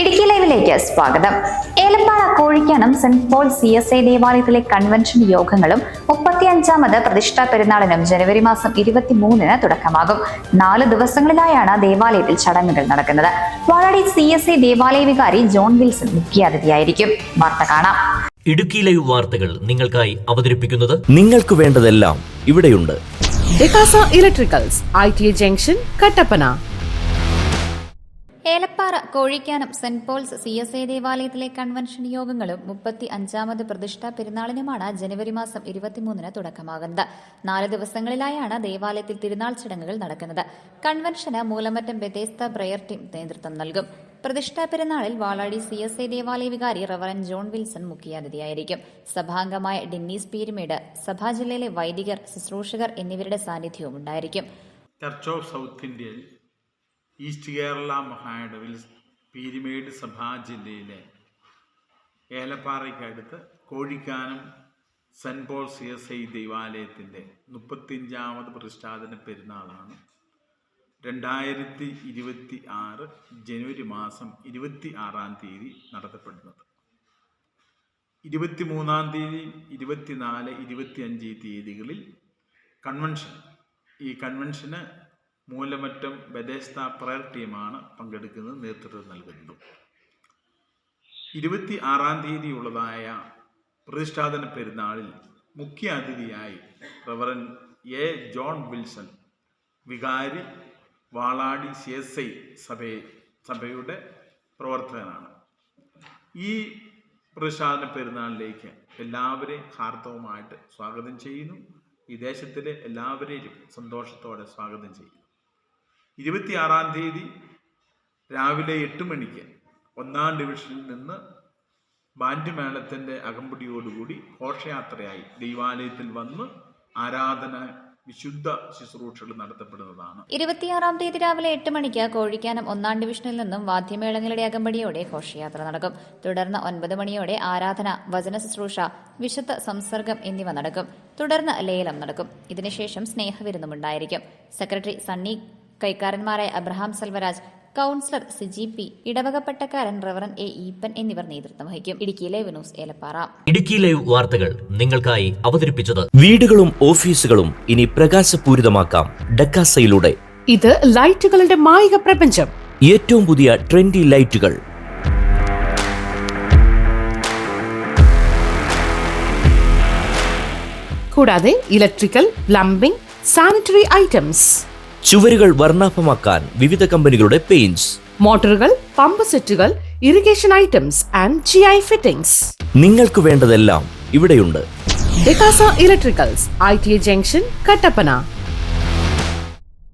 ഇടുക്കി ലൈവിലേക്ക് സ്വാഗതം. Elappara Kozhikkanam Saint Paul C S I ദേവാലയത്തിലെ കൺവെൻഷൻ യോഗങ്ങളും മുപ്പത്തിയഞ്ചാമത് പ്രതിഷ്ഠാ പെരുന്നാളിനും ജനുവരി മാസം ഇരുപത്തിമൂന്നിന് തുടക്കമാകും. നാല് ദിവസങ്ങളിലായാണ് ദേവാലയത്തിൽ ചടങ്ങുകൾ നടക്കുന്നത്. വാഴാടി സി എസ് ഐ ദേവാലയ വികാരി ജോൺ വിൽസൺ മുഖ്യാതിഥിയായിരിക്കും. വാർത്ത കാണാം. ഇടുക്കി ലൈവ് വാർത്തകൾ നിങ്ങൾക്കായി അവതരിപ്പിക്കുന്നത് നിങ്ങൾക്ക് വേണ്ടതെല്ലാം ഇവിടെയുണ്ട്. Electricals I T junction Kattappana Elappara Kozhikkanam Saint Paul's C S I ദേവാലയത്തിലെ കൺവെൻഷൻ യോഗങ്ങളും മുപ്പത്തി അഞ്ചാമത് പ്രതിഷ്ഠാ പെരുന്നാളിനുമാണ് ജനുവരി മാസം ഇരുപത്തിമൂന്നിന് തുടക്കമാകുന്നത്. നാല് ദിവസങ്ങളിലായാണ് ദേവാലയത്തിൽ തിരുനാൾ ചടങ്ങുകൾ നടക്കുന്നത്. കൺവെൻഷന് മൂലമറ്റം ബെതേസ്ത പ്രയർ ടീം നേതൃത്വം നൽകും. പ്രതിഷ്ഠാ പെരുന്നാളിൽ വാളാടി സി എസ് ഐ ദേവാലയ വികാരി റവറൻ ജോൺ വിൽസൺ മുഖ്യാതിഥിയായിരിക്കും. സഭാംഗമായ ഡെന്നീസ് പീരുമേട് സഭാ ജില്ലയിലെ വൈദികർ ശുശ്രൂഷകർ എന്നിവരുടെ സാന്നിധ്യവും ഉണ്ടായിരിക്കും. ചർച്ച് ഓഫ് സൗത്ത് ഇന്ത്യയിൽ ഈസ്റ്റ് കേരള മഹായിടവിൽ പീരിമേട് സഭാ ജില്ലയിലെ ഏലപ്പാറയ്ക്കടുത്ത് Kozhikkanam Saint Paul C S I ദൈവാലയത്തിന്റെ മുപ്പത്തിയഞ്ചാമത് പ്രതിഷ്ഠാപന പെരുന്നാളാണ്. രണ്ടായിരത്തി ഇരുപത്തി ആറ് ജനുവരി മാസം ഇരുപത്തി ആറാം തീയതി നടത്തപ്പെടുന്നത്. ഇരുപത്തിമൂന്നാം തീയതി ഇരുപത്തിനാല് ഇരുപത്തിയഞ്ച് തീയതികളിൽ കൺവെൻഷൻ ഈ കൺവെൻഷന് മൂലമറ്റം ബദേസ്ത പ്രയർ ടീമാണ് പങ്കെടുക്കുന്നത് നേതൃത്വം നൽകുന്നത്. ഇരുപത്തി ആറാം തീയതി ഉള്ളതായ പ്രതിഷ്ഠാപന പെരുന്നാളിൽ മുഖ്യ അതിഥിയായി റവറൻ എ ജോൺ വിൽസൺ വികാരി വാളാടി സി എസ് ഐ സഭയെ സഭയുടെ പ്രവർത്തകനാണ്. ഈ പ്രതിഷ്ഠാപന പെരുന്നാളിലേക്ക് എല്ലാവരെയും ഹാർദവുമായിട്ട് സ്വാഗതം ചെയ്യുന്നു. ഈ ദേശത്തിലെ എല്ലാവരെയും സന്തോഷത്തോടെ സ്വാഗതം ചെയ്യുന്നു. ഇരുപത്തിയാറാം തീയതി രാവിലെ എട്ട് മണിക്ക് ഒന്നാം ഡിവിഷനിൽ നിന്ന് ബാൻഡ് മേളത്തിന്റെ അകമ്പടിയോടുകൂടി ഘോഷയാത്രയായി ദൈവാലയത്തിൽ വന്ന് ആരാധന വിശുദ്ധ ശുശ്രൂഷകൾ നടത്തപ്പെടുന്നതാണ്. ഇരുപത്തിയാറാം തീയതി രാവിലെ എട്ട് മണിക്ക് കോഴിക്കാനം ഒന്നാം ഡിവിഷനിൽ നിന്നും വാദ്യമേളങ്ങളുടെ അകമ്പടിയോടെ ഘോഷയാത്ര നടക്കും. തുടർന്ന് ഒൻപത് മണിയോടെ ആരാധന വചന ശുശ്രൂഷ വിശുദ്ധ സംസർഗം എന്നിവ നടക്കും. തുടർന്ന് ലേലം നടക്കും. ഇതിനുശേഷം സ്നേഹവിരുന്നുമുണ്ടായിരിക്കും. സെക്രട്ടറി സണ്ണി കൈക്കാരന്മാരായ അബ്രഹാം സെൽവരാജ് കൌൺസിലർ സിജി പി ഇടവകപ്പെട്ടക്കാരൻ റവറൻ എ ഈപ്പൻ എന്നിവർ നേതൃത്വം വഹിക്കും. Idukki live news Elappara. Idukki live വാർത്തകൾ നിങ്ങൾക്കായി അവതരിപ്പിച്ചത് വീടുകളും ഓഫീസുകളും ഇനി പ്രകാശപൂരിതമാക്കാം. ഡക്കാസയിലൂടെ. ഇത് ലൈറ്റുകളുടെ മായിക പ്രപഞ്ചം. ഏറ്റവും പുതിയ ട്രെൻഡി ലൈറ്റുകൾ. കൂടാതെ ഇലക്ട്രിക്കൽ പ്ലംബിംഗ് സാനിറ്ററി ഐറ്റംസ്. ചുവരുകൾ വർണാഭമാക്കാൻ വിവിധ കമ്പനികളുടെ പെയിന്റ്സ്. മോട്ടോറുകൾ pump sets irrigation items and G I fittings നിങ്ങൾക്ക് വേണ്ടതെല്ലാം ഇവിടെയുണ്ട്. ഡെക്കാസ electricals I T junction Kattappana.